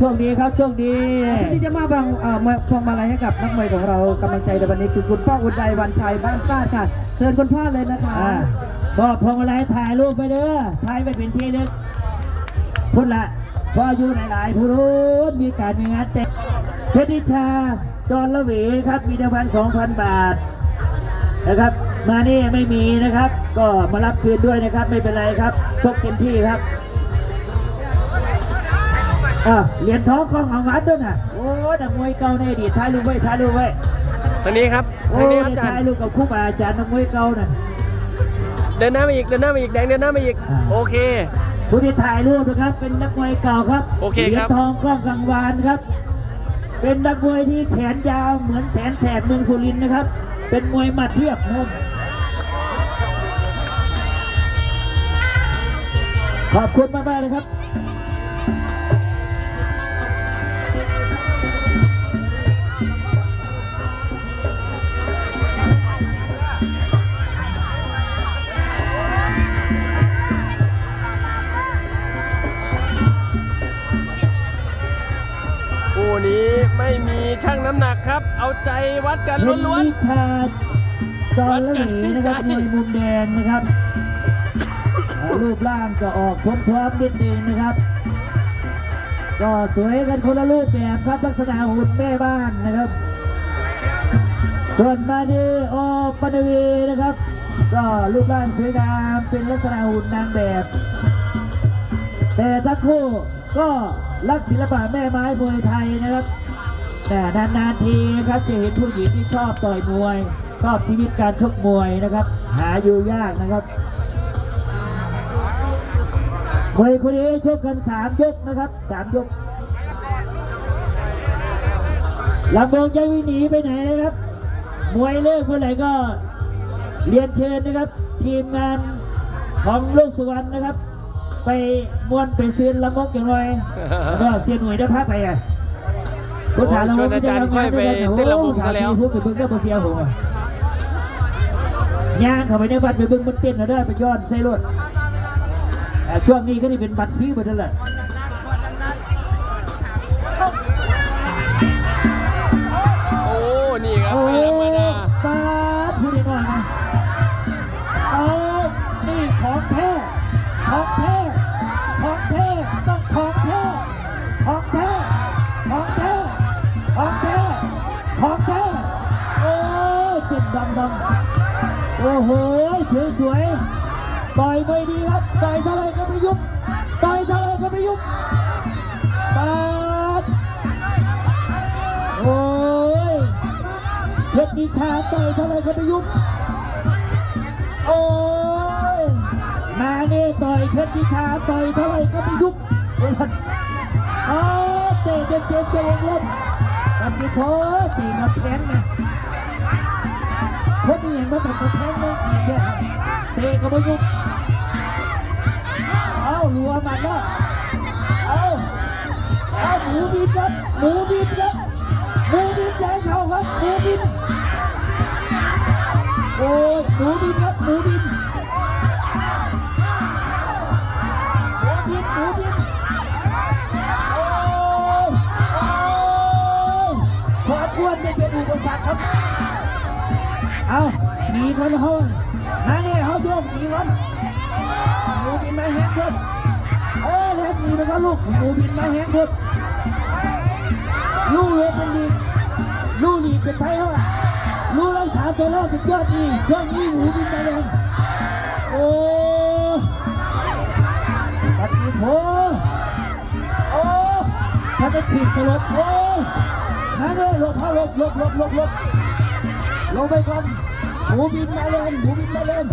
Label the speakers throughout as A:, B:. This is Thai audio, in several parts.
A: ช่วงนี้ครับช่วงนี้
B: ที่จะมาบางเอ่อมาพวงมาลัยให้กับนักมวยของเรากำลังใจในวันนี้คือคุณพ่ออุดไดวันชัยบ้านฟาดค่ะ เชิญคุณพ่อเลยนะคะ
A: อ่าบอกพวงมาลัยถ่ายรูปไปเด้อถ่ายไปเป็นที่นึกพุ่นละพออยู่หลายๆผู้รู้มีการมีงานแต่งเพชรนิชาจอนละหวีครับมีรางวัล2,000บาทนะครับ มานี่ไม่มีนะครับ ก็มารับคืนด้วยนะครับไม่เป็นไรครับชกเต็มที่ครับ อะเหรียญทองของของวัดด้วยนะโอ้ดังมวยเก่าในอดีตถ่ายรูปไว้ถ่ายรูปไว้
C: ทางนี้ครับ
A: โอ้
C: ทางนี้
A: ย
C: ครับอาจาร
A: ถ่าย
C: ย์
A: รูปกับครู่บาอาจารย์นักมวยเก่าน่ะ
C: เดินหน้ามาอีกเดินหน้ามาอีกแดงเดินหน้ามาอีก
A: อ่า
C: โอเค
A: ผู้ที่ถ่ายรูปนะครับ เป็นนักมวยเก่าครับ
C: โอเค
A: เหรี
C: ค
A: ย
C: รั
A: ญ
C: บ
A: ทองกล้องกังวานครับ เป็นนักมวยที่แขนยาวเหมือนแสนแสบเมืองสุรินทร์นะครับ เป็นมวยหมัดเรียบมุมขอบคุณมากๆเลยครับ
C: ครับ เอาใจวัดกัน
A: เป็น
C: ล้วน
A: วิชาจอละหวีนะครับ
C: วัด
A: ม
C: กัน
A: วยมุมแดงนะครับอ่ารูปร่างก็ออกท้วมๆนิดนึงนะครับ ก็สวยกันคนละรูปแบบครับลักษณะหุ่นแม่บ้านนะครับ ส่วนมาดีโอปนวีนะครับ ก็รูปร่างสวยงามเป็นลักษณะหุ่นนางแบบ แต่ทั้งคู่ก็รักศิลปะแม่ไม้มวยไทยนะครับ แต่นานๆทีครับจะเห็นผู้หญิงที่ชอบต่อยมวย ชอบชีวิตการชกมวยนะครับ หาอยู่ยากนะครับมวยคนนี้ชกกันสามยกนะครับสามยกลำบงใจวิ่งหนีไปไหนนะครับ มวยเลิกเมื่อไหร่ก็เรียนเชิญนะครับ ทีมงานของลูกสุวรรณนะครับ ไปม้วนไปเซื้อละมกอย่างไรแล้วก็เสียหน่วยได้พักไปอะ
C: ชวนอาจารย์ค่อยไปเต้นลำวงซะแล้ว
A: พูดไปเบิ้งก็บ่เสียหัวย่างเข้าไปในบัตรไปเบิ้งมันเต้นเอาได้ไปย้อนใส่รถอ่าช่วงนี้ก็นี่เป็นบัตรพี่หมดแล้วแหละ
C: ๆโอ้นี่ครับ
A: โอ้
C: ไม่ธรรมดา
A: ปาดพูดได้หน่อยนะเอานี่ของแท้ของแท้ ต่อยไม่ดีครับต่อยเท่าไรก็ไม่ยุบต่อยเท่าไรก็ไม่ยุบปาดโอ้ยเพชรนิชาต่อยเท่าไรก็ไม่ยุบโอ้ยมาเน่ต่อยเพชรนิชาต่อยเท่าไรก็ไม่ยุบเฮ้ยโอ้เตะเตะเตะเตะเล่นกันดิโถ ไม่ยุบเอารัวมันแล้วเอาเอาหมูบินครับหมูบินครับหมูบินใจเขาครับหมูบินโอ้ยหมูบินครับหมูบินหมูบินหมูบินโอ้ยโอ้ยความอ้วนไม่เป็นอุปสรรคครับเอาหนีคนห้อง มาเนี่ยเขาโยกหนีคนหมูบินมาแฮกเพิ่เออแฮกหนีไปก็ลูกหมูบินมาแฮกเพิ่ลูกเลยเป็นดีลูกลีเป็นไทยเขาอะรู้รักษาตัวรอดเป็นยอดดีช่วงนี้หมูบินมาแรงโอ้ปัดอีโถโอ้ถ้าเป็นถีบสลบโอ้นั่นเลยหลบเข้าหลบหลบหลบหลบหลบลงไปก่อนหมูบินมาแรงหมูบินมาแรง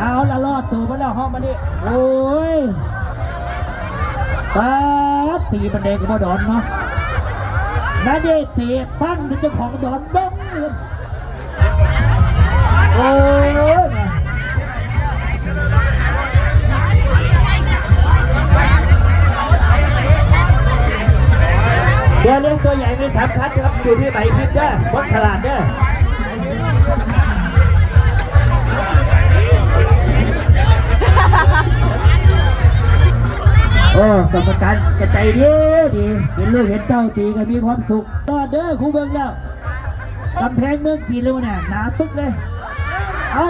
A: เอาละรอดตัวมาแล้วห้องมานี่โอ้ยป๊าดตีบันไดกับดอนเนาะนาเดชเตะปั้งที่เจ้าของดอนบ้งโอ้ยเดี๋ยวเลี้ยงตัวใหญ่ไม่สำคัญครับอยู่ที่ใบพริบเด้อวัดฉลา ดเด้อโอ้อ้กรรมการกระใจดีดีเห็นลูกเห็นเต้าตีกันมีความสุขตอนเด้อครูเบิ่งแล้วกำแพงเมืองจีนเลยน่ะหนาปึ๊กเลย เอา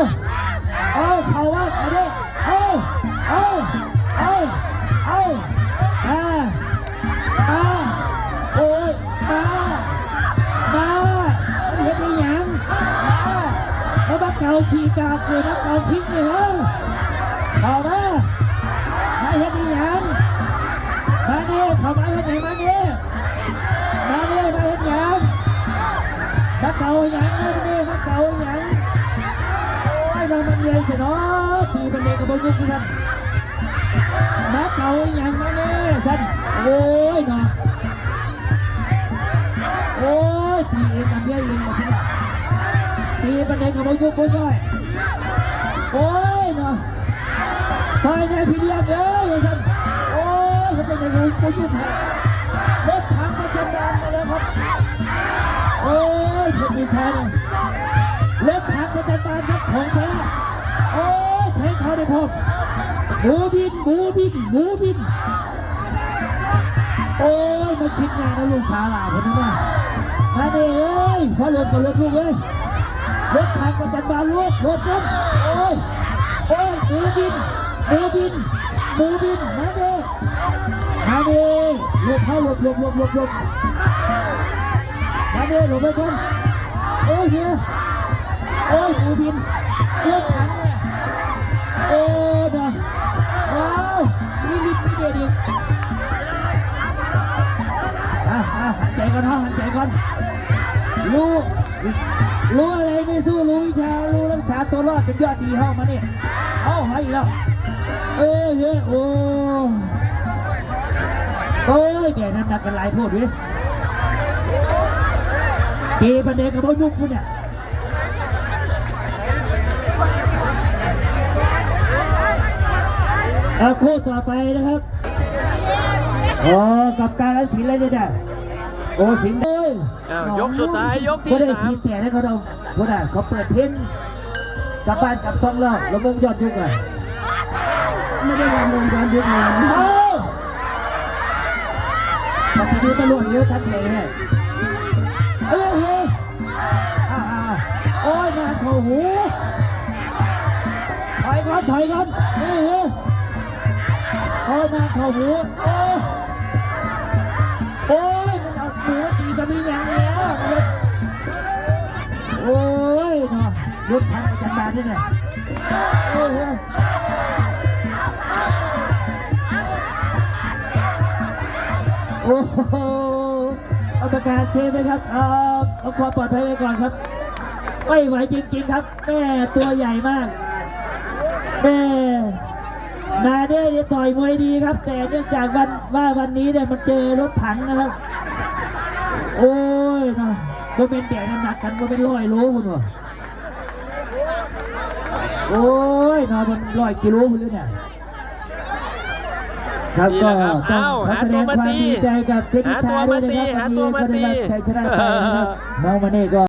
A: เอาเขาว่าเอาดิเอาเอาเอาเอามามาโอ้ยมามาเฮ็ดอีหยังมาแล้วมาเก่าชีกาดเลยมาเก่าทิ้งเลยเหรอเอามามาเฮ็ดอีหยัง มาดิเขามาเฮ็ดไหนมาดิมาดิมาเฮ็ดหยังมาเก่าหยังมาดิมาเก่าหยังไอ้เรามันเรียนเสยเนาะทีมันเรียนกับบอลยุคท่านมาเก่าอย่างมาเนี่ยท่านโอ้ยเนาะโอ้ยทีเองกันเยอะเองหมดที่ละทีมันเรียนกับบอลยุคบอลย่อยโอ้ยเนาะซอยในพี่เลี้ยงเอ้ยท่านโอ้ย เขาเป็นในรูบอลยุครถถังประจันบานมาแล้วครับโอ้ยเพื่อนมีชายเลยเล็บทางประจันบานครับของแท้โอ้ยใช้เขาได้พบหมูบินหมูบินหมูบินโอ้ยมาคิดงานนะลูกสาวหลาคนนั้นะมาเด้เอ้ยพอหลบก็หลบลูกเอ้ยเล็บทางประจันบานลูกหลบลูกโอ้ยโอ้ยหมูบิน หมูบินมาเด้มาเด้หลบเข้าหลบหลบหลบหลบหลบมาเด้หลบไปก่อนโอ้ยเฮียโอ้ยหมูบินเลือดถังเลยโอ้ด้อว้าวนี่ลิบนี่เด็ดอีกอะอะหันใจก่อนฮะหันใจก่อนรู้รู้อะไรไม่สู้รู้วิชารู้รักษาตัวรอดเป็นยอดดีห้องมาเนี่ยเอาให้แล้ว เอ้ยเฮ้ยโอ้โอ้ยแกน้ำหนักกันหลายพูดดิกีประเด็นกับพ่อยุ่งคุณเนี่ยเอาคู่ต่อไปนะครับโอ้กับการละศิลป์เลยเนี่ยโอ้สิงห์เอ้ย
C: อ้าวยกสุดท้ายยก
A: ก็
C: ที่
A: ได้
C: สา
A: สี
C: ม
A: แต่ให้เขาเราเขาได้เขาเปิดเพลงกลับบ้านกลับซองแล้วแล้วมึงยอดยุกอะ
B: ไม่ได้รำวงย้อนยุคเลย
A: เอาแต่ทีนี้ตำรวจเยอะทันเลยเนี่ยเอ้ยเฮ้ยโอ้ยงาขาหูถอยก่อนถอยก่อนเฮ้ยโอ้ยงาขาหูโอ้ยโอ้ยมันเอาหูตีจะมีอย่างแล้วโอ้ยเนาะรถทางจันบานนี่เนี่ยโอ้ย โอ้โหเอาประกาศเซฟไหมครับเอาเอาความปลอดภัยไว้ก่อนครับ ไม่ไหวจริงๆครับแม่ตัวใหญ่มากแม่นาเด้เนี่ยต่อยมวยดีครับ แต่เนื่องจากวันว่าวันนี้เนี่ยมันเจอรถถังนะครับ โอ้ยนะก็เป็นแก่น้ำหนักกันก็เป็นร้อยโลคุณวะโอ้ยนะมันร้อยกิโลคุณเลยเนี่ย ครับ
C: นี่
A: ก็
C: แหละครับ
A: ต้อง
C: เอ้า
A: ขอ
C: หา
A: แสด
C: ตัว
A: ง
C: มา
A: ความ
C: ตี
A: ดีใจกับเพชร
C: หา
A: ชา
C: ตัว
A: ด้วย
C: มา
A: นะครับ
C: ตี
A: วันนี้ก็ได้รับชัยชนะไปนะครับน้องมาเน่ก็